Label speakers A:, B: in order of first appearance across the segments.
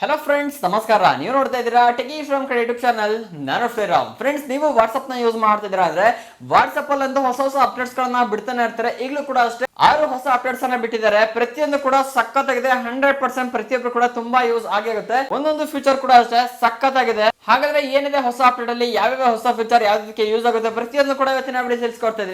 A: Hello friends ನಮಸ್ಕಾರ. ನೀವು ನೋಡ್ತಾ ಇದ್ದೀರಾ ಟೆಕಿ ಫ್ರಮ್ ಕಡೆ ಯೂಟ್ಯೂಬ್ ಚಾನಲ್ ನಾನು ಶ್ರೀರಾಮ್. ಫ್ರೆಂಡ್ಸ್ ನೀವು ವಾಟ್ಸ್ಆಪ್ನ ಯೂಸ್ ಮಾಡ್ತಿದ್ದೀರಾ ಅಂದ್ರೆ ಅಂತೂ ಹೊಸ ಹೊಸ ಅಪ್ಡೇಟ್ಸ್ ಗಳನ್ನ ಬಿಡ್ತಾನೆ ಇರ್ತಾರೆ. ಈಗಲೂ ಕೂಡ ಅಷ್ಟೇ ಆರು ಹೊಸ ಅಪ್ಡೇಟ್ಸ್ ಅನ್ನ ಬಿಟ್ಟಿದ್ದಾರೆ. ಪ್ರತಿಯೊಂದು ಕೂಡ ಸಖತ್ತಾಗಿದೆ. ಹಂಡ್ರೆಡ್ ಪರ್ಸೆಂಟ್ ಪ್ರತಿಯೊಬ್ಬರು ಕೂಡ ತುಂಬಾ ಯೂಸ್ ಆಗಿರುತ್ತೆ ಒಂದೊಂದು ಫೀಚರ್ ಕೂಡ ಅಷ್ಟೇ ಸಖತ್ತಾಗಿದೆ. ಹಾಗಾದ್ರೆ ಏನಿದೆ ಹೊಸ ಅಪ್ಡೇಟ್ ಅಲ್ಲಿ? ಯಾವ್ಯಾವ ಹೊಸ ಫೀಚರ್ ಯಾವ್ದಕ್ಕೆ ಯೂಸ್ ಆಗುತ್ತೆ? ಪ್ರತಿಯೊಂದು ಕೂಡ ಇವತ್ತಿನ ವಿಡಿಯೋ ತಿಳಿಸ್ಕೊಡ್ತಾ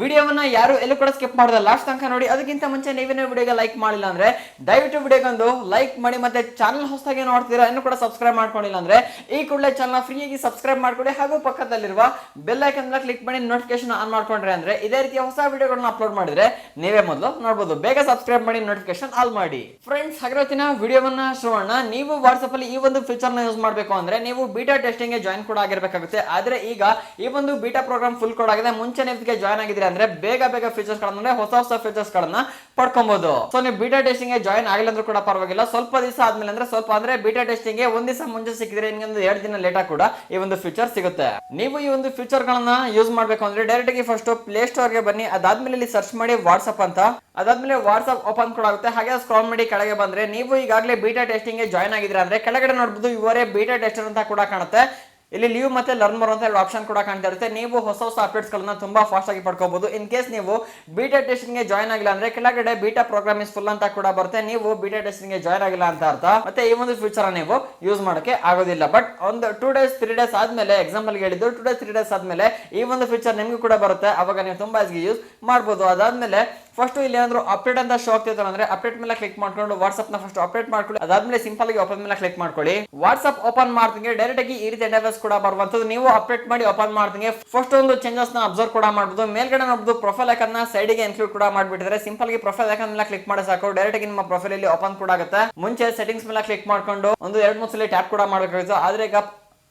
A: ವಿಡಿಯೋವನ್ನ ಯಾರು ಎಲ್ಲೂ ಕೂಡ ಸ್ಕಿಪ್ ಮಾಡಿದ ಲಾಸ್ಟ್ ತನಕ ನೋಡಿ. ಅದಕ್ಕಿಂತ ಮುಂಚೆ ನೀವೇನೇ ವಿಡಿಯೋಗೆ ಲೈಕ್ ಮಾಡಿಲ್ಲ ಅಂದ್ರೆ ದಯವಿಟ್ಟು ವಿಡಿಯೋಗೊಂದು ಲೈಕ್ ಮಾಡಿ ಮತ್ತೆ ಚಾನಲ್ ಹೊಸದಾಗಿ ನೋಡ್ತೀರಾ ಇನ್ನು ಕೂಡ ಸಬ್ಸ್ಕ್ರೈಬ್ ಮಾಡ್ಕೊಂಡಿಲ್ಲ ಅಂದ್ರೆ ಈ ಕೂಡಲೇ ಚಾನಲ್ ಫ್ರೀಯಾಗಿ ಸಬ್ಸ್ಕ್ರೈಬ್ ಮಾಡ್ಕೊಳ್ಳಿ. ಹಾಗೂ ಪಕ್ಕದಲ್ಲಿರುವ ಬೆಲ್ ಐಕನ್ ಕ್ಲಿಕ್ ಮಾಡಿ ನೋಟಿಫಿಕೇಶನ್ ಆನ್ ಮಾಡ್ಕೊಂಡ್ರೆ ಅಂದ್ರೆ ಇದೇ ರೀತಿಯ ಹೊಸ ವಿಡಿಯೋಗಳನ್ನ ಅಪ್ಲೋಡ್ ಮಾಡಿದ್ರೆ ನೀವೇ ಮೊದಲು ನೋಡಬಹುದು ಬೇಗ ಸಬ್ಸ್ಕ್ರೈಬ್ ಮಾಡಿ ನೋಟಿಫಿಕೇಶನ್ ಆಲ್ ಮಾಡಿ. ಫ್ರೆಂಡ್ಸ್ ಹಾಗಿರೋತಿನ ವಿಡಿಯೋವನ್ನ ಶುರುವಣ್ಣ ನೀವು ವಾಟ್ಸ್ಆಪ್ ಅಲ್ಲಿ ಈ ಒಂದು ಫೀಚರ್ನ ಯೂಸ್ ಮಾಡಬೇಕು ಅಂದ್ರೆ ನೀವು ಬೀಟಾ ಟೆಸ್ಟಿಂಗ್ಗೆ ಜಾಯಿನ್ ಕೂಡ ಆಗಿರಬೇಕಾಗುತ್ತೆ. ಆದ್ರೆ ಈಗ ಈ ಒಂದು ಬೀಟಾ ಪ್ರೋಗ್ರಾಮ್ ಫುಲ್ ಕೋಡ್ ಆಗಿದೆ. ಮುಂಚೆ ನೀವು ಜಾಯ್ನ್ ಆಗಿದ್ರೆ ಅಂದ್ರೆ ಬೇಗ ಬೇಗ ಫೀಚರ್ಸ್ ಗಳನ್ನ ಹೊಸ ಹೊಸ ಫೀಚರ್ಸ್ ಗಳನ್ನ ಪಡ್ಕೊಬಹುದು ಸೊ ನೀವು ಬೀಟಾ ಟೆಸ್ಟಿಂಗ್ಗೆ ಜಾಯ್ನ್ ಆಗಿಲ್ಲ ಅಂದ್ರೂ ಕೂಡ ಪರವಾಗಿಲ್ಲ. ಸ್ವಲ್ಪ ದಿವಸ ಆದ್ಮೇಲೆ ಅಂದ್ರೆ ಸ್ವಲ್ಪ ಅಂದ್ರೆ ಬೀಟಾ ಟೆಸ್ಟಿಂಗ್ಗೆ ಒಂದ್ ದಿವಸ ಮುಂಚೆ ಸಿಕ್ಕಿದ್ರೆ ಒಂದು ಎರಡು ದಿನ ಲೇಟ್ ಕೂಡ ಈ ಒಂದು ಫೀಚರ್ ಸಿಗುತ್ತೆ. ನೀವು ಈ ಒಂದು ಫೀಚರ್ ಗಳನ್ನ ಯೂಸ್ ಮಾಡ್ಬೇಕು ಅಂದ್ರೆ ಡೈರೆಕ್ಟ್ ಆಗಿ ಫಸ್ಟ್ ಪ್ಲೇ ಸ್ಟೋರ್ಗೆ ಬನ್ನಿ. ಅದಾದ್ಮೇಲೆ ಸರ್ಚ್ ಮಾಡಿ ವಾಟ್ಸ್ಆಪ್ ಅಂತ. ಅದಾದ್ಮೇಲೆ ವಾಟ್ಸಪ್ ಓಪನ್ ಕೂಡ ಆಗುತ್ತೆ. ಹಾಗೆ ಸ್ಕ್ರಾಲ್ ಮಾಡಿ ಕೆಳಗೆ ಬಂದ್ರೆ ನೀವು ಈಗಾಗಲೇ ಬೀಟಾ ಟೆಸ್ಟಿಂಗ್ ಜಾಯ್ನ್ ಆಗಿದ್ರೆ ಅಂದ್ರೆ ಕೆಳಗಡೆ ನೋಡಬಹುದು ಇವರೇ ಬೀಟಾ ಟೆಸ್ಟರ್ ಅಂತ ಕೂಡ ಕಾಣುತ್ತೆ. ಇಲ್ಲಿ ಲೀವ್ ಮತ್ತೆ ಲರ್ನ್ ಮೋರ್ ಅಂತ ಎರಡು ಆಪ್ಷನ್ ಕೂಡ ಕಾಣ್ತಾ ಇರುತ್ತೆ. ನೀವು ಹೊಸ ಹೊಸ ಅಪ್ಡೇಟ್ಸ್ ಗಳನ್ನ ತುಂಬಾ ಫಾಸ್ಟ್ ಆಗಿ ಪಡ್ಕೋಬಹುದು ಇನ್ ಕೇಸ್ ನೀವು ಬಿಟಾ ಟೆಸ್ಟಿಂಗ್ಗೆ ಜಾಯ್ನ್ ಆಗಿಲ್ಲ ಅಂದ್ರೆ ಕೆಳಗಡೆ ಬೀಟಾ ಪ್ರೋಗ್ರಾಮ್ ಇಸ್ ಫುಲ್ ಅಂತ ಕೂಡ ಬರುತ್ತೆ. ನೀವು ಬಿಟಾ ಟೆಸ್ಟಿಂಗ್ಗೆ ಜಾಯ್ನ್ ಆಗಿಲ್ಲ ಅಂತ ಅರ್ಥ. ಮತ್ತೆ ಈ ಒಂದು ಫ್ಯೂಚರ್ ನೀವು ಯೂಸ್ ಮಾಡೋಕೆ ಆಗೋದಿಲ್ಲ. ಬಟ್ ಒಂದು ಟೂ ಡೇಸ್ ತ್ರೀ ಡೇಸ್ ಆದ್ಮೇಲೆ ಎಕ್ಸಾಂಪಲ್ ಹೇಳಿದ್ದು ಟೂ ಡೇಸ್ ತ್ರೀ ಡೇಸ್ ಆದ್ಮೇಲೆ ಈ ಒಂದು ಫ್ಯೂಚರ್ ನಿಮ್ಗೆ ಕೂಡ ಬರುತ್ತೆ. ಅವಾಗ ನೀವು ತುಂಬಾ ಯೂಸ್ ಮಾಡಬಹುದು ಅದಾದ್ಮೇಲೆ ಫಸ್ಟ್ ಇಲ್ಲಿ ಏನಾದ್ರು ಅಪ್ಡೇಟ್ ಅಂತ ಶೋ ಆಗ್ತಿತ್ತು ಅಂದ್ರೆ ಅಪ್ಡೇಟ್ ಮೇಲೆ ಕ್ಲಿಕ್ ಮಾಡ್ಕೊಂಡು ವಾಟ್ಸ್ಆಪ್ನ ಫಸ್ಟ್ ಅಪ್ಡೇಟ್ ಮಾಡ್ಕೊಳ್ಳಿ. ಅದಾದ್ಮೇಲೆ ಸಿಂಪಲ್ ಆಗಿ ಓಪನ್ ಮೇಲೆ ಕ್ಲಿಕ್ ಮಾಡ್ಕೊಳ್ಳಿ. ವಾಟ್ಸ್ಆಪ್ ಓಪನ್ ಮಾಡ್ತೀನಿ ಡೈರೆಕ್ಟ್ ಆಗಿ ಈ ರೀತಿ ಕೂಡ ಬರುವಂತದ್ದು ನೀವು ಅಪ್ಡೇಟ್ ಮಾಡಿ ಓಪನ್ ಮಾಡ್ತೀನಿ. ಫಸ್ಟ್ ಒಂದು ಚೇಂಜಸ್ನ ಅಬ್ಸರ್ವ್ ಕೂಡ ಮಾಡಬಹುದು ಮೇಲ್ಗಡೆ ನೋಡಬಹುದು ಪ್ರೊಫೈಲ್ ಐಕನ್ನ ಸೈಡ್ಗೆ ಇನ್ಕ್ಲೂಡ್ ಕೂಡ ಮಾಡ್ಬಿಟ್ಟಿದ್ರೆ ಸಿಂಪಲ್ಗೆ ಪ್ರೊಫೈಲ್ ಐಕನ್ ಮೇಲೆ ಕ್ಲಿಕ್ ಮಾಡಿ ಸಾಕು. ಡೈರೆಕ್ಟ್ ಆಗಿ ನಿಮ್ಮ ಪ್ರೊಫೈಲ್ ಅಲ್ಲಿ ಓಪನ್ ಕೂಡ ಆಗುತ್ತೆ. ಮುಂಚೆ ಸೆಟ್ಟಿಂಗ್ಸ್ ಮೇಲೆ ಕ್ಲಿಕ್ ಮಾಡ್ಕೊಂಡು ಒಂದು ಎರಡು, ಮೂರು ಸಲ ಟ್ಯಾಪ್ ಕೂಡ ಮಾಡಬೇಕಾಗಿತ್ತು. ಆದ್ರೆ ಈಗ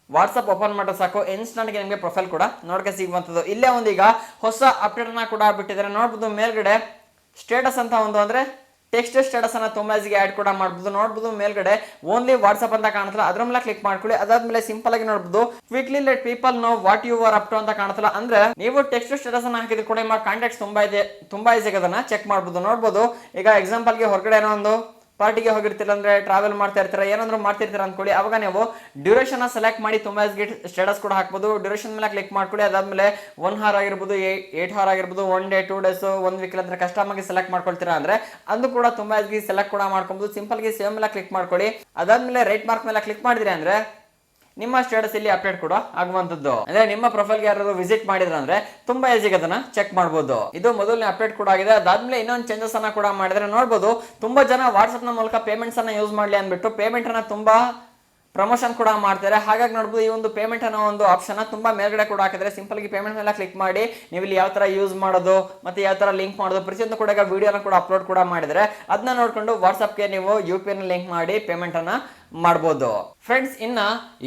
A: ವಾಟ್ಸಪ್ ಓಪನ್ ಮಾಡೋ ಸಾಕು. ಇನ್ಸ್ಟಂಟ್ಗೆ ನಿಮಗೆ ಪ್ರೊಫೈಲ್ ಕೂಡ ನೋಡಕ್ಕೆ ಸಿಗುವಂಥದ್ದು. ಇಲ್ಲೇ ಒಂದೀಗ ಹೊಸ ಅಪ್ಡೇಟ್ ಅನ್ನ ಕೂಡ ಬಿಟ್ಟಿದ್ದಾರೆ. ನೋಡ್ಬೋದು ಮೇಲ್ಗಡೆ ಸ್ಟೇಟಸ್ ಅಂತ ಒಂದು ಅಂದ್ರೆ ಟೆಕ್ಸ್ಟ್ ಸ್ಟೇಟಸ್ ಅನ್ನ ತುಂಬಾ ಆ್ಯಡ್ ಕೂಡ ಮಾಡ್ಬೋದು. ನೋಡ್ಬೋದು ಮೇಲ್ಗಡೆ ಓನ್ಲಿ ವಾಟ್ಸ್ಆಪ್ ಅಂತ ಕಾಣುತ್ತಲ್ಲ, ಅದ್ರ ಮೇಲೆ ಕ್ಲಿಕ್ ಮಾಡ್ಕೊಳ್ಳಿ. ಅದಾದ್ಮೇಲೆ ಸಿಂಪಲ್ ಆಗಿ ನೋಡ್ಬೋದು quickly let people know what you are up to ಅಂತ ಕಾಣುತ್ತಲ್ಲ. ಅಂದ್ರೆ ನೀವು ಟೆಕ್ಸ್ಟ್ ಸ್ಟೇಟಸ್ ಅನ್ನ ಹಾಕಿದ್ರೆ ಕೂಡ ನಿಮ್ಮ ಕಾಂಟ್ಯಾಕ್ಟ್ ತುಂಬಾ ಇದೆ, ತುಂಬಾ ಈಸಿಗೆ ಅದನ್ನ ಚೆಕ್ ಮಾಡ್ಬೋದು. ನೋಡ್ಬೋದು. ಈಗ ಎಕ್ಸಾಂಪಲ್ಗೆ ಹೊರಗಡೆ ಏನೋ ಒಂದು ಪಾರ್ಟಿಗೆ ಹೋಗಿರ್ತಿಲ್ಲ ಅಂದ್ರೆ ಟ್ರಾವೆಲ್ ಮಾಡ್ತಾ ಇರ್ತೀರ, ಏನಾದ್ರು ಮಾಡ್ತಿರ್ತೀರ ಅನ್ಕೊಳ್ಳಿ. ಅವಾಗ ನೀವು ಡ್ಯೂರೇಷನ್ ಸೆಲೆಕ್ಟ್ ಮಾಡಿ ತುಂಬಾ ಸ್ಟೇಟಸ್ ಕೂಡ ಹಾಕ್ಬೋದು. ಡ್ಯೂರೇಷನ್ ಮೇಲೆ ಕ್ಲಿಕ್ ಮಾಡ್ಕೊಳ್ಳಿ. ಅದಾದ್ಮೇಲೆ ಒನ್ ಹಾರ್ ಆಗಿರ್ಬೋದು ಏಟ್ ಹಾರ್ ಆಗಿರ್ಬೋದು ಒನ್ ಡೇ ಟೂ ಡೇಸ್ ಒಂದ್ ವೀಕ್ ಅಂದ್ರೆ ಆಗಿ ಸೆಲೆಕ್ಟ್ ಮಾಡ್ಕೊಳ್ತೀರಾ ಅಂದ್ರೆ ಅದು ಕೂಡ ತುಂಬಾ ಸೆಲೆಕ್ಟ್ ಕೂಡ ಮಾಡ್ಕೊಬಹುದು ಸಿಂಪಲ್ಗೆ ಸೇವ್ ಮೇಲೆ ಕ್ಲಿಕ್ ಮಾಡ್ಕೊಳ್ಳಿ. ಅದಾದ್ಮೇಲೆ ರೈಟ್ ಮಾರ್ಕ್ ಮೇಲೆ ಕ್ಲಿಕ್ ಮಾಡಿದ್ರಿ ಅಂದ್ರೆ ನಿಮ್ಮ ಸ್ಟೇಟಸ್ ಇಲ್ಲಿ ಅಪ್ಡೇಟ್ ಕೂಡ ಆಗುವಂತದ್ದು ಅಂದ್ರೆ ನಿಮ್ಮ ಪ್ರೊಫೈಲ್ ಯಾರು ವಿಸಿಟ್ ಮಾಡಿದ್ರ ಅಂದ್ರೆ ತುಂಬಾ ಈಸಿಗೆ ಅದನ್ನ ಚೆಕ್ ಮಾಡಬಹುದು ಇದು ಮೊದಲನೇ ಅಪ್ಡೇಟ್ ಕೂಡ ಆಗಿದೆ. ಅದಾದ್ಮೇಲೆ ಇನ್ನೊಂದು ಚೇಂಜಸ್ ಅನ್ನ ಕೂಡ ಮಾಡಿದ್ರೆ ನೋಡಬಹುದು ತುಂಬಾ ಜನ ವಾಟ್ಸ್ಆಪ್ನ ಮೂಲಕ ಪೇಮೆಂಟ್ಸ್ ಅನ್ನ ಯೂಸ್ ಮಾಡ್ಲಿ ಅಂದ್ಬಿಟ್ಟು ಪೇಮೆಂಟ್ ಅನ್ನ ತುಂಬಾ ಪ್ರಮೋಷನ್ ಕೂಡ ಮಾಡ್ತಾರೆ. ಹಾಗಾಗಿ ನೋಡ್ಬೋದು ಈ ಒಂದು ಪೇಮೆಂಟ್ ಅನ್ನೋ ಒಂದು ಆಪ್ಷನ್ ತುಂಬಾ ಮೇಲ್ಗಡೆ ಕೂಡ ಹಾಕಿದ್ರೆ ಸಿಂಪಲ್ ಆಗಿ ಪೇಮೆಂಟ್ ಮೇಲೆ ಕ್ಲಿಕ್ ಮಾಡಿ ನೀವು ಇಲ್ಲಿ ಯಾವ ತರ ಯೂಸ್ ಮಾಡೋದು, ಮತ್ತೆ ಯಾವ ತರ ಲಿಂಕ್ ಮಾಡೋದು, ಪ್ರತಿಯೊಂದು ಕೂಡ ವಿಡಿಯೋನ ಕೂಡ ಅಪ್ಲೋಡ್ ಕೂಡ ಮಾಡಿದ್ರೆ ಅದನ್ನ ನೋಡ್ಕೊಂಡು ವಾಟ್ಸ್ಆಪ್ಗೆ ನೀವು ಯು ಪಿ ಲಿಂಕ್ ಮಾಡಿ ಪೇಮೆಂಟ್ ಅನ್ನ ಮಾಡ್ಬೋದು. ಫ್ರೆಂಡ್ಸ್ ಇನ್ನ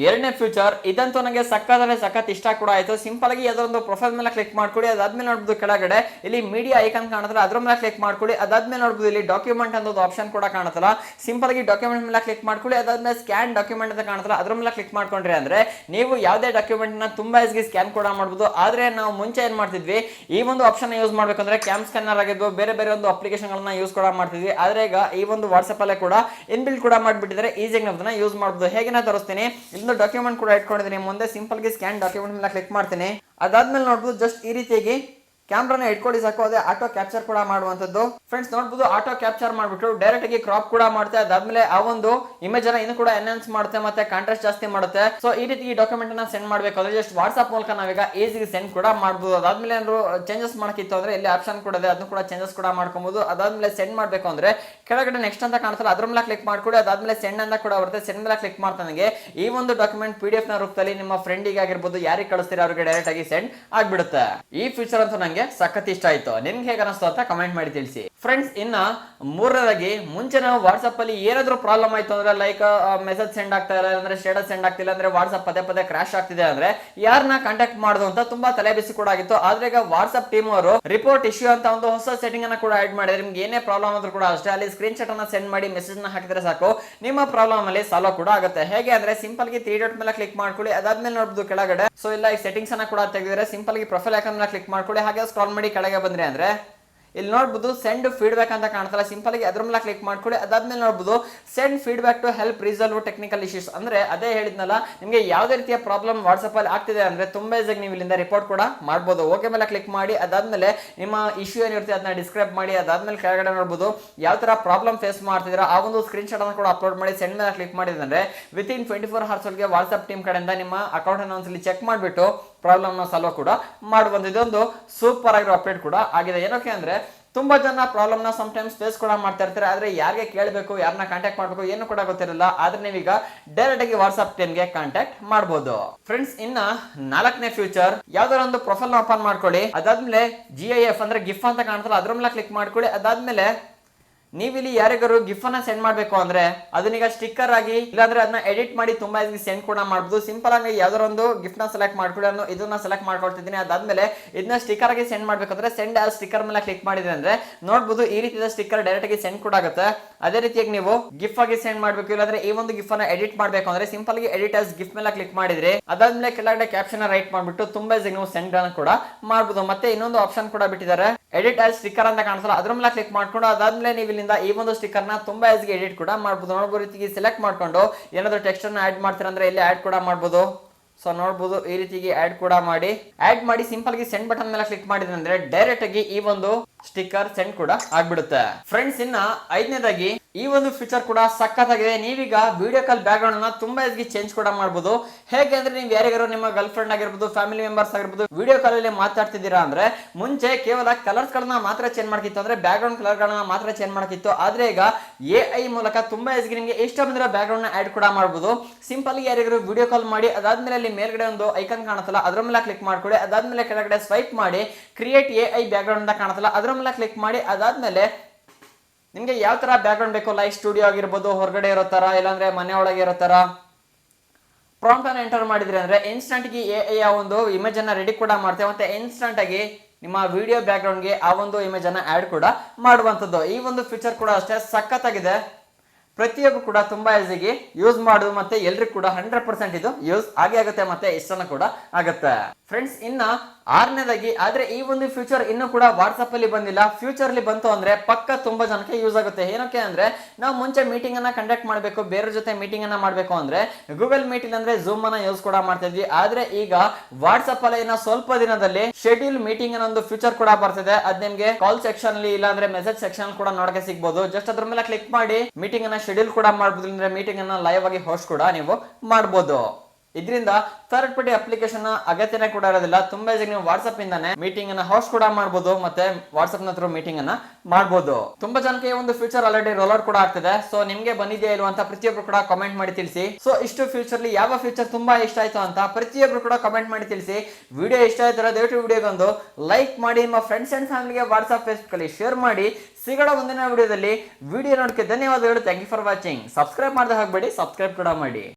A: ಎರಡನೇ ಫ್ಯೂಚರ್ ಇದಂತೂ ನನಗೆ ಸಕ್ಕತ್ತಲ್ಲಿ ಸಖತ್ ಇಷ್ಟ ಕೂಡ ಆಯ್ತು. ಸಿಂಪಲ್ ಆಗಿ ಅದರೊಂದು ಪ್ರೊಫೈಲ್ ಮೇಲೆ ಕ್ಲಿಕ್ ಮಾಡ್ಕೊಡಿ, ಅದಾದ್ಮೇಲೆ ನೋಡ್ಬೋದು ಕೆಳಗಡೆ. ಇಲ್ಲಿ ಮೀಡಿಯಾ ಐಕನ್ ಕಾಣುತ್ತಲ್ಲ, ಅದ್ರ ಮೇಲೆ ಕ್ಲಿಕ್ ಮಾಡ್ಕೊಡಿ, ಅದಾದ್ಮೇಲೆ ನೋಡ್ಬೋದು ಇಲ್ಲಿ ಡಾಕ್ಯುಮೆಂಟ್ ಅಂತ ಆಪ್ಷನ್ ಕೂಡ ಕಾಣುತ್ತಲ್ಲ. ಸಿಂಪಲ್ ಆಗಿ ಡಾಕ್ಯುಮೆಂಟ್ ಮೇಲೆ ಕ್ಲಿಕ್ ಮಾಡ್ಕೊಡಿ, ಅದಾದ್ಮೇಲೆ ಸ್ಕ್ಯಾನ್ ಡಾಕ್ಯುಮೆಂಟ್ ಅಂತ ಕಾಣುತ್ತಲ್ಲ, ಅದ್ರ ಮೇಲೆ ಕ್ಲಿಕ್ ಮಾಡ್ಕೊಂಡ್ರಿ ಅಂದ್ರೆ ನೀವು ಯಾವುದೇ ಡಾಕ್ಯುಮೆಂಟ್ನ ತುಂಬಾ ಈಸಿಗೆ ಸ್ಕ್ಯಾನ್ ಕೂಡ ಮಾಡ್ಬೋದು. ಆದ್ರೆ ನಾವು ಮುಂಚೆ ಏನ್ ಮಾಡ್ತಿದ್ವಿ, ಈ ಒಂದು ಆಪ್ಷನ್ ಯೂಸ್ ಮಾಡ್ಬೇಕಂದ್ರೆ ಕ್ಯಾಮ್ ಸ್ಕ್ಯಾನರ್ ಆಗಿದ್ದು ಬೇರೆ ಬೇರೆ ಒಂದು ಅಪ್ಲಿಕೇಶನ್ ಗಳನ್ನ ಯೂಸ್ ಕೂಡ ಮಾಡ್ತಿದ್ವಿ. ಆದ್ರೆ ಈಗ ಈ ಒಂದು ವಾಟ್ಸ್ಆಪ್ ಅಲ್ಲೇ ಕೂಡ ಇನ್ಬಿಲ್ಡ್ ಕೂಡ ಮಾಡಿಬಿಟ್ಟಿದ್ರೆ ಈಸಿಯಾಗಿ ಅದನ್ನ ಯೂಸ್ ಮಾಡಬಹುದು ಹೇಗೆ ನಾ ತೋರಿಸ್ತೀನಿ. ಇಲ್ಲೊಂದು ಡಾಕ್ಯುಮೆಂಟ್ ಕೂಡ ಇಟ್ಕೊಂಡಿದ್ದೀನಿ. ಮುಂದೆ ಸಿಂಪಲ್ಗೆ ಸ್ಕ್ಯಾನ್ ಡಾಕ್ಯುಮೆಂಟ್ ಮೇಲೆ ಕ್ಲಿಕ್ ಮಾಡ್ತೀನಿ. ಅದಾದ್ಮೇಲೆ ನೋಡ್ಬೋದು ಜಸ್ಟ್ ಈ ರೀತಿಯಾಗಿ ಕ್ಯಾಮ್ರಾನ ಇಟ್ಕೊಳ್ಳಿ ಸಾಕು, ಅದೇ ಆಟೋ ಕ್ಯಾಪ್ಚರ್ ಕೂಡ ಮಾಡುವಂತದ್ದು ಫ್ರೆಂಡ್ಸ್ ನೋಡ್ಬೋದು ಆಟೋ ಕ್ಯಾಪ್ಚರ್ ಮಾಡ್ಬಿಟ್ಟು ಡೈರೆಕ್ಟ್ ಆಗಿ ಕ್ರಾಪ್ ಕೂಡ ಮಾಡುತ್ತೆ ಅದಾದ್ಮೇಲೆ ಆ ಒಂದು ಇಮೇಜ್ ಅನ್ನ ಇನ್ನು ಕೂಡ ಎನ್ಹಾನ್ಸ್ ಮಾಡುತ್ತೆ ಮತ್ತೆ ಕಾಂಟ್ರಾಸ್ಟ್ ಜಾಸ್ತಿ ಮಾಡುತ್ತೆ. ಸೊ ಈ ರೀತಿ ಈ ಡಾಕ್ಯುಮೆಂಟ್ ಅನ್ನ ಸೆಂಡ್ ಮಾಡಬೇಕು. ಅಂದ್ರೆ ಜಸ್ಟ್ ವಾಟ್ಸ್ಆಪ್ ಮೂಲಕ ನಾವೀಗ ಈಸಿಗೆ ಸೆಂಡ್ ಕೂಡ ಮಾಡಬಹುದು ಅದಾದ್ಮೇಲೆ ಏನಾದ್ರು ಚೇಂಜಸ್ ಮಾಡಕ್ಕಿತ್ತು ಅಂದ್ರೆ ಇಲ್ಲಿ ಆಪ್ಷನ್ ಕೂಡ ಇದೆ. ಅದನ್ನು ಕೂಡ ಚೇಂಜಸ್ ಕೂಡ ಮಾಡ್ಕೊಬಹುದು ಅದಾದ್ಮೇಲೆ ಸೆಂಡ್ ಮಾಡಬೇಕು ಅಂದ್ರೆ ಕೆಳಗಡೆ ನೆಕ್ಸ್ಟ್ ಅಂತ ಕಾಣ್ತಾರೆ ಅದ್ರ ಮೇಲೆ ಕ್ಲಿಕ್ ಮಾಡ್ಕೊಡಿ. ಅದಾದ್ಮೇಲೆ ಸೆಂಡ್ ಅಂತ ಕೂಡ ಬರುತ್ತೆ. ಸೆಂಡ್ ಮೇಲೆ ಕ್ಲಿಕ್ ಮಾಡ್ತಾನೆ ಈ ಒಂದು ಡಾಕ್ಯುಮೆಂಟ್ ಪಿ ಡಿ ಎಫ್ನ ರೂಪದಲ್ಲಿ ನಿಮ್ಮ ಫ್ರೆಂಡಿಗೆ ಆಗಿರ್ಬೋದು, ಯಾರಿಗೆ ಕಳಿಸ್ತೀರಾ ಅವ್ರಿಗೆ ಡೈರೆಕ್ಟ್ ಆಗಿ ಸೆಂಡ್ ಆಗ್ಬಿಡುತ್ತೆ. ಈ ಫ್ಯೂಚರ್ ಅಂತೂ ನಂಗೆ ಸಖತ್ ಇಷ್ಟ ಆಯ್ತು. ನಿಮ್ಗೆ ಹೇಗೆ ಅನಿಸ್ತು ಅಂತ ಕಮೆಂಟ್ ಮಾಡಿ ತಿಳಿಸಿ. ಫ್ರೆಂಡ್ಸ್ ಇನ್ನ ಮೂರನೇದಾಗಿ ಮುಂಚೆ ನಾವು ವಾಟ್ಸಪ್ ಅಲ್ಲಿ ಏನಾದ್ರೂ ಪ್ರಾಬ್ಲಮ್ ಆಯ್ತು ಅಂದ್ರೆ ಲೈಕ್ ಮೆಸೇಜ್ ಸೆಂಡ್ ಆಗ್ತಾ ಇಲ್ಲ ಅಂದ್ರೆ ಸ್ಟೇಟಸ್ ಸೆಂಡ್ ಆಗ್ತಿಲ್ಲ ಅಂದ್ರೆ ವಾಟ್ಸಪ್ ಪದೇ ಪದೇ ಕ್ರಾಶ್ ಆಗ್ತಿದೆ ಅಂದ್ರೆ ಯಾರನ್ನ ಕಾಂಟ್ಯಾಕ್ಟ್ ಮಾಡೋದು ಅಂತ ತುಂಬಾ ತಲೆ ಬಿಸಿ ಕೂಡ ಆಗಿತ್ತು. ಆದ್ರೆ ಈಗ ವಾಟ್ಸಪ್ ಟೀಮ್ ಅವರು ರಿಪೋರ್ಟ್ ಇಶ್ಯೂ ಅಂತ ಒಂದು ಹೊಸ ಸೆಟ್ಟಿಂಗ್ ಅನ್ನ ಕೂಡ ಆಡ್ ಮಾಡಿದ್ರೆ. ನಿಮ್ಗೆ ಏನೇ ಪ್ರಾಬ್ಲಮ್ ಆದ್ರೂ ಕೂಡ ಅಷ್ಟೇ. ಅಲ್ಲಿ ಸ್ಕ್ರೀನ್ ಶಾಟ್ ಅನ್ನ ಸೆಂಡ್ ಮಾಡಿ ಮೆಸೇಜ್ನ ಹಾಕಿದ್ರೆ ಸಾಕು. ನಿಮ್ಮ ಪ್ರಾಬ್ಲಮ್ ಅಲ್ಲಿ ಸಾಲ್ವ್ ಕೂಡ ಆಗುತ್ತೆ. ಹೇಗೆ ಅಂದ್ರೆ ಸಿಂಪಲ್ಗೆ ತ್ರೀ ಡಾಟ್ ಮೇಲೆ ಕ್ಲಿಕ್ ಮಾಡ್ಕೊಳ್ಳಿ. ಅದಾದ್ಮೇಲೆ ನೋಡಬಹುದು ಕೆಳಗಡೆ. ಸೊ ಇಲ್ಲ, ಈ ಸೆಟ್ಟಿಂಗ್ಸ್ ಅನ್ನ ಕೂಡ ತೆಗೆದಿದ್ರೆ ಸಿಂಪಲ್ಗೆ ಪ್ರೊಫೈಲ್ ಐಕನ್ ಕ್ಲಿಕ್ ಮಾಡ್ಕೊಳ್ಳಿ. ಹಾಗೆ ಸ್ಕ್ರಾಲ್ ಮಾಡಿ ಕೆಳಗೆ ಬಂದ್ರೆ ಅಂದ್ರೆ, ಇಲ್ಲಿ ನೋಡ್ಬೋದು ಸೆಂಡ್ ಫೀಡ್ಬ್ಯಾಕ್ ಅಂತ ಕಾಣ್ತಾರೆ ಸಿಂಪಲ್ ಆಗಿ ಅದ್ರ ಮೇಲೆ ಕ್ಲಿಕ್ ಮಾಡ್ಕೊಳ್ಳಿ. ಅದಾದ್ಮೇಲೆ ನೋಡ್ಬೋದು send feedback to help resolve technical issues ಅಂದ್ರೆ ಅದೇ ಹೇಳಿದ್ನಲ್ಲ, ನಿಮಗೆ ಯಾವುದೇ ರೀತಿಯ ಪ್ರಾಬ್ಲಮ್ ವಾಟ್ಸಪ್ ಅಲ್ಲಿ ಆಗ್ತಿದೆ ಅಂದ್ರೆ ತುಂಬಾ ಈಸಿಯಾಗಿ ನೀವು ಇಲ್ಲಿಂದ ರಿಪೋರ್ಟ್ ಕೂಡ ಮಾಡ್ಬೋದು. ಓಕೆ ಮೇಲೆ ಕ್ಲಿಕ್ ಮಾಡಿ, ಅದಾದ್ಮೇಲೆ ನಿಮ್ಮ ಇಶ್ಯೂ ಏನಿರುತ್ತೆ ಅದನ್ನ ಡಿಸ್ಕ್ರೈಬ್ ಮಾಡಿ, ಅದಾದ್ಮೇಲೆ ಕೆಳಗಡೆ ನೋಡ್ಬೋದು ಯಾವ ತರ ಪ್ರಾಬ್ಲಮ್ ಫೇಸ್ ಮಾಡ್ತಿದ್ದೀರಾ, ಆ ಒಂದು ಸ್ಕ್ರೀನ್ ಶಾಟ್ ಅನ್ನು ಕೂಡ ಅಪ್ಲೋಡ್ ಮಾಡಿ ಸೆಂಡ್ ಮೇಲೆ ಕ್ಲಿಕ್ ಮಾಡಿದ್ರೆ within twenty four hours ಒಳಗೆ ವಾಟ್ಸ್ಆಪ್ ಟೀಮ್ ಕಡೆಯಿಂದ ನಿಮ್ಮ ಅಕೌಂಟ್ ಅನ್ನು ಒಂದ್ಸಲಿ ಚೆಕ್ ಮಾಡಿಬಿಟ್ಟು ಪ್ರಾಬ್ಲಮ್ನ ಸಾಲ್ವ್ ಕೂಡ ಮಾಡಬಹುದು ಇದೊಂದು ಸೂಪರ್ ಆಗಿರೋ ಅಪ್ಡೇಟ್ ಕೂಡ ಆಗಿದೆ. ಏನಕ್ಕೆ ಅಂದರೆ, ತುಂಬಾ ಜನ ಪ್ರಾಬ್ಲಮ್ನ ನ ಟೈಮ್ಸ್ ಫೇಸ್ ಕೂಡ ಮಾಡ್ತಾ ಇರ್ತಾರೆ. ಆದ್ರೆ ಯಾರಿಗೆ ಕೇಳಬೇಕು ಯಾರನ್ನ ಕಾಂಟ್ಯಾಕ್ಟ್ ಮಾಡಬೇಕು, ಏನು ಕೂಡ ಗೊತ್ತಿರಲ್ಲ. ಆದ್ರೆ ನೀವೀಗ ಡೈರೆಕ್ಟಾಗಿ ವಾಟ್ಸಪ್ ಟೆನ್ಗೆ ಕಾಂಟ್ಯಾಕ್ಟ್ ಮಾಡ್ಬೋದು. ಫ್ರೆಂಡ್ಸ್ ಇನ್ನ ನಾಲ್ಕನೇ ಫ್ಯೂಚರ್ ಯಾವ್ದಾರ ಒಂದು ಪ್ರೊಫೈಲ್ನ ಓಪನ್ ಮಾಡ್ಕೊಳ್ಳಿ. ಅದಾದ್ಮೇಲೆ ಜಿ ಐ ಎಫ್ ಅಂದ್ರೆ ಗಿಫ್ಟ್ ಅಂತ ಕಾಣ್ತಲ್ಲ, ಅದ್ರ ಮೇಲೆ ಕ್ಲಿಕ್ ಮಾಡ್ಕೊಳ್ಳಿ. ಅದಾದ್ಮೇಲೆ ನೀವಿಲ್ಲಿ ಯಾರಿಗಾರು ಗಿಫ್ಟ್ ಅನ್ನ ಸೆಂಡ್ ಮಾಡಬೇಕು ಅಂದ್ರೆ ಅದನ್ನೀಗ ಸ್ಟಿಕ್ಕರ್ ಆಗಿ, ಇಲ್ಲಾಂದ್ರೆ ಅದನ್ನ ಎಡಿಟ್ ಮಾಡಿ ತುಂಬಾ ಈಸಿ ಸೆಂಡ್ ಕೂಡ ಮಾಡಬಹುದು ಸಿಂಪಲ್ ಆಗಿ ಯಾವ್ದಾರ ಒಂದು ಗಿಫ್ಟ್ನ ಸೆಲೆಕ್ಟ್ ಮಾಡ್ಕೊಳ್ಳಿ ಅನ್ನೋ ಇದನ್ನ ಸೆಲೆಕ್ಟ್ ಮಾಡ್ಕೊಳ್ತಿದ್ದೀನಿ. ಅದಾದ್ಮೇಲೆ ಇದನ್ನ ಸ್ಟಿಕ್ಕರ್ ಆಗಿ ಸೆಂಡ್ ಮಾಡ್ಬೇಕಂದ್ರೆ ಸೆಂಡ್ ಆ ಸ್ಟಿಕ್ಕರ್ ಮೇಲೆ ಕ್ಲಿಕ್ ಮಾಡಿದ್ರೆ ಅಂದ್ರೆ ನೋಡ್ಬೋದು ಈ ರೀತಿಯ ಸ್ಟಿಕ್ಕರ್ ಡೈರೆಕ್ಟ್ ಆಗಿ ಸೆಂಡ್ ಕೂಡ ಆಗುತ್ತೆ. ಅದೇ ರೀತಿಯಾಗಿ ನೀವು ಗಿಫ್ಟ್ ಆಗಿ ಸೆಂಡ್ ಮಾಡ್ಬೇಕು, ಇಲ್ಲಾಂದ್ರೆ ಈ ಒಂದು ಗಿಫ್ಟ್ ಅನ್ನ ಎಡಿಟ್ ಮಾಡ್ಬೇಕು ಅಂದ್ರೆ ಸಿಂಪಲ್ ಆಗಿ ಎಡಿಟ್ ಆಸ್ ಗಿಫ್ಟ್ ಮೇಲೆ ಕ್ಲಿಕ್ ಮಾಡಿದ್ರೆ ಅದಾದ್ಮೇಲೆ ಕೆಳಗಡೆ ಕ್ಯಾಪ್ಷನ್ ರೈಟ್ ಮಾಡ್ಬಿಟ್ಟು ತುಂಬಾ ಈಸಿ ನೀವು ಸೆಂಡ್ ಅನ್ನು ಕೂಡ ಮಾಡಬಹುದು ಮತ್ತೆ ಇನ್ನೊಂದು ಆಪ್ಷನ್ ಕೂಡ ಬಿಟ್ಟಿದ್ದಾರೆ. ಎಡಿಟ್ ಆಸ್ ಸ್ಟಿಕ್ಕರ್ ಅಂತ ಕಾಣಿಸಲ್ಲ, ಅದ್ರ ಮೇಲೆ ಕ್ಲಿಕ್ ಮಾಡ್ಕೊಂಡು ಅದಾದ್ಮೇಲೆ ನೀವು ಇಲ್ಲಿಂದ ಈ ಒಂದು ಸ್ಟಿಕರ್ನ ತುಂಬಾ ಈಸಿಗೆ ಎಡಿಟ್ ಕೂಡ ಮಾಡ್ಬೋದು. ನೋಡ್ಬೋದು ರೀತಿಗೆ ಸೆಲೆಕ್ಟ್ ಮಾಡ್ಕೊಂಡು ಏನಾದ್ರು ಟೆಕ್ಸ್ಟ್ ಅನ್ನ ಆಡ್ ಮಾಡ್ತೀರಾ ಅಂದ್ರೆ ಇಲ್ಲಿ ಆಡ್ ಕೂಡ ಮಾಡ್ಬೋದು. ಸೊ ನೋಡ್ಬೋದು ಈ ರೀತಿಗೆ ಆಡ್ ಕೂಡ ಮಾಡಿ. ಆಡ್ ಮಾಡಿ ಸಿಂಪಲ್ಗೆ ಸೆಂಡ್ ಬಟನ್ ಮೇಲೆ ಕ್ಲಿಕ್ ಮಾಡಿದ್ರೆ ಡೈರೆಕ್ಟ್ ಆಗಿ ಈ ಒಂದು ಸ್ಟಿಕ್ಕರ್ ಸೆಂಡ್ ಕೂಡ ಆಗ್ಬಿಡುತ್ತೆ. ಫ್ರೆಂಡ್ಸ್ ಇನ್ನ ಐದನೇದಾಗಿ ಈ ಒಂದು ಫೀಚರ್ ಕೂಡ ಸಖತ್ತಾಗಿದೆ. ನೀವೀಗ ವಿಡಿಯೋ ಕಾಲ್ ಬ್ಯಾಕ್ ಗ್ರೌಂಡ್ ಅನ್ನ ತುಂಬಾ ಈಸಿ ಚೇಂಜ್ ಕೂಡ ಮಾಡಬಹುದು ಹೇಗೆ ಅಂದ್ರೆ ನೀವು ಯಾರಿಗಾರು ನಿಮ್ಮ ಗರ್ಲ್ ಫ್ರೆಂಡ್ ಆಗಿರ್ಬೋದು ಫ್ಯಾಮಿಲಿ ಮೆಂಬರ್ಸ್ ಆಗಿರ್ಬೋದು ವಿಡಿಯೋ ಕಾಲ್ ಅಲ್ಲಿ ಮಾತಾಡ್ತಿದ್ದೀರಾ ಅಂದ್ರೆ ಮುಂಚೆ ಕೇವಲ ಕಲರ್ಸ್ ಗಳನ್ನ ಮಾತ್ರ ಚೇಂಜ್ ಮಾಡ್ತಿತ್ತು ಅಂದ್ರೆ ಬ್ಯಾಕ್ ಗ್ರೌಂಡ್ ಕಲರ್ ಗಳನ್ನ ಮಾತ್ರ ಚೇಂಜ್ ಮಾಡ್ತಿತ್ತು. ಆದ್ರೆ ಈಗ ಎ ಐ ಮೂಲಕ ತುಂಬಾ ಈಸಿ ನಿಮಗೆ ಇಷ್ಟ ಬಂದಿರೋ ಬ್ಯಾಕ್ ಗ್ರೌಂಡ್ ಆಡ್ ಕೂಡ ಮಾಡಬಹುದು ಸಿಂಪಲ್ ಯಾರಿಗಾರು ವಿಡಿಯೋ ಕಾಲ್ ಮಾಡಿ, ಅದಾದ್ಮೇಲೆ ಅಲ್ಲಿ ಮೇಲ್ಗಡೆ ಒಂದು ಐಕನ್ ಕಾಣುತ್ತಲ್ಲ, ಅದ್ರ ಮೇಲೆ ಕ್ಲಿಕ್ ಮಾಡ್ಕೊಳ್ಳಿ. ಅದಾದ್ಮೇಲೆ ಕೆಳಗಡೆ ಸ್ವೈಪ್ ಮಾಡಿ create A I background ಅಂತ ಕಾಣುತ್ತಲ್ಲ, ಅದ್ರ ಮೇಲೆ ಕ್ಲಿಕ್ ಮಾಡಿ ಅದಾದ್ಮೇಲೆ ನಿಮ್ಗೆ ಯಾವ ತರ ಬ್ಯಾಕ್ ಗ್ರೌಂಡ್ ಬೇಕು ಲೈವ್ ಸ್ಟುಡಿಯೋ ಆಗಿರ್ಬೋದು, ಹೊರಗಡೆ ಇರೋ ತರ, ಇಲ್ಲಾಂದ್ರೆ ಮನೆ ಒಳಗೆ ಇರೋ ಪ್ರಾಂಪ್ಟ್ ಅನ್ನು ಎಂಟರ್ ಮಾಡಿದ್ರಿ ಅಂದ್ರೆ ಇನ್ಸ್ಟಂಟ್ಗೆ ಎ ಆ ಒಂದು ಇಮೇಜ್ ಅನ್ನ ರೆಡಿ ಕೂಡ ಮಾಡ್ತೇವೆ. ಮತ್ತೆ ಇನ್ಸ್ಟಂಟ್ ಆಗಿ ನಿಮ್ಮ ವಿಡಿಯೋ ಬ್ಯಾಕ್ಗೆ ಆ ಒಂದು ಇಮೇಜ್ ಅನ್ನ ಆಡ್ ಕೂಡ ಮಾಡುವಂಥದ್ದು. ಈ ಒಂದು ಫೀಚರ್ ಕೂಡ ಅಷ್ಟೇ ಸಖತ್ತಾಗಿದೆ. ಪ್ರತಿಯೊಬ್ಬರು ಕೂಡ ತುಂಬಾ ಈಸಿಗೆ ಯೂಸ್ ಮಾಡುದು ಮತ್ತೆ ಎಲ್ರಿಗೂ ಕೂಡ ಹಂಡ್ರೆಡ್ ಪರ್ಸೆಂಟ್ ಇದು ಯೂಸ್ ಆಗೇ ಆಗುತ್ತೆ ಮತ್ತೆ ಇಷ್ಟನ ಕೂಡ ಆಗುತ್ತೆ. ಫ್ರೆಂಡ್ಸ್ ಇನ್ನ ಆರನೇದಾಗಿ, ಆದ್ರೆ ಈ ಒಂದು ಫ್ಯೂಚರ್ ಇನ್ನು ಕೂಡ ವಾಟ್ಸಪ್ ಅಲ್ಲಿ ಬಂದಿಲ್ಲ. ಫ್ಯೂಚರ್ ಅಲ್ಲಿ ಬಂತು ಅಂದ್ರೆ ಪಕ್ಕ ತುಂಬಾ ಜನಕ್ಕೆ ಯೂಸ್ ಆಗುತ್ತೆ. ಏನಕ್ಕೆ ಅಂದ್ರೆ ನಾವು ಮುಂಚೆ ಮೀಟಿಂಗ್ ಅನ್ನ ಕಂಡಕ್ಟ್ ಮಾಡಬೇಕು ಬೇರೆ ಜೊತೆ ಮೀಟಿಂಗ್ ಅನ್ನ ಮಾಡಬೇಕು ಅಂದ್ರೆ ಗೂಗಲ್ ಮೀಟ್ ಅಂದ್ರೆ ಝೂಮ್ ಅನ್ನ ಯೂಸ್ ಕೂಡ ಮಾಡ್ತಾ ಇದ್ವಿ. ಆದ್ರೆ ಈಗ ವಾಟ್ಸಪ್ ಅಲ್ಲಿ ಇನ್ನ ಸ್ವಲ್ಪ ದಿನದಲ್ಲಿ ಶೆಡ್ಯೂಲ್ ಮೀಟಿಂಗ್ ಅನ್ನೋ ಒಂದು ಫ್ಯೂಚರ್ ಕೂಡ ಬರ್ತಿದೆ. ಅದ್ ನಿಮ್ಗೆ ಕಾಲ್ ಸೆಕ್ಷನ್ ಅಲ್ಲಿ ಇಲ್ಲ ಅಂದ್ರೆ ಮೆಸೇಜ್ ಸೆಕ್ಷನ್ ಕೂಡ ನೋಡಕ್ಕೆ ಸಿಗ್ಬಹುದು ಜಸ್ಟ್ ಅದ್ರ ಮೇಲೆ ಕ್ಲಿಕ್ ಮಾಡಿ ಮೀಟಿಂಗ್ ಅನ್ನ ಶೆಡ್ಯೂಲ್ ಕೂಡ ಮಾಡಬಹುದು ಅಂದ್ರೆ ಮೀಟಿಂಗ್ ಅನ್ನ ಲೈವ್ ಆಗಿ ಹೋಸ್ಟ್ ಕೂಡ ನೀವು ಮಾಡ್ಬೋದು. ಇದರಿಂದ ಥರ್ಡ್ ಪಾರ್ಟಿ ಅಪ್ಲಿಕೇಶನ್ ಅಗತ್ಯನೇ ಕೂಡ ಇರೋದಿಲ್ಲ. ತುಂಬಾ ಜನ ನೀವು ವಾಟ್ಸ್ಆಪ್ ಇಂದಾನೆ ಮೀಟಿಂಗ್ ಅನ್ನ ಹೋಸ್ಟ್ ಕೂಡ ಮಾಡಬಹುದು ಮತ್ತೆ ವಾಟ್ಸ್ಆಪ್ನ ಥ್ರೂ ಮೀಟಿಂಗ್ ಅನ್ನ ಮಾಡಬಹುದು ತುಂಬಾ ಜನಕ್ಕೆ ಒಂದು ಫ್ಯೂಚರ್ ಆಲ್ರೆಡಿ ರೋಲ್ಔಟ್ ಕೂಡ ಆಗ್ತಿದೆ. ಸೊ ನಿಮ್ಗೆ ಬಂದಿದೆಯಾ ಇಲ್ವಾ ಅಂತ ಪ್ರತಿಯೊಬ್ರು ಕೂಡ ಕಮೆಂಟ್ ಮಾಡಿ ತಿಳಿಸಿ. ಸೊ ಇಷ್ಟು ಫ್ಯೂಚರ್ ಅಲ್ಲಿ ಯಾವ ಫ್ಯೂಚರ್ ತುಂಬಾ ಇಷ್ಟ ಆಯ್ತು ಅಂತ ಪ್ರತಿಯೊಬ್ರು ಕೂಡ ಕಮೆಂಟ್ ಮಾಡಿ ತಿಳಿಸಿ. ವಿಡಿಯೋ ಇಷ್ಟ ಆಯ್ತಾರ ದಯವಿಟ್ಟು ವಿಡಿಯೋಗೊಂದು ಲೈಕ್ ಮಾಡಿ, ನಿಮ್ಮ ಫ್ರೆಂಡ್ಸ್ ಅಂಡ್ ಫ್ಯಾಮಿಲಿಗೆ ವಾಟ್ಸ್ಆಪ್ ಫೇಸ್ಬುಕ್ ಅಲ್ಲಿ ಶೇರ್ ಮಾಡಿ. ಸಿಗೋಣ ಮುಂದಿನ ವಿಡಿಯೋದಲ್ಲಿ. ವಿಡಿಯೋ ನೋಡಕ್ಕೆ ಧನ್ಯವಾದಗಳು. Thank you for watching subscribe ಮಾಡ್ದೆ ಹಾಕ್ಬೇಡಿ ಸಬ್ಸ್ಕ್ರೈಬ್ ಕೂಡ ಮಾಡಿ.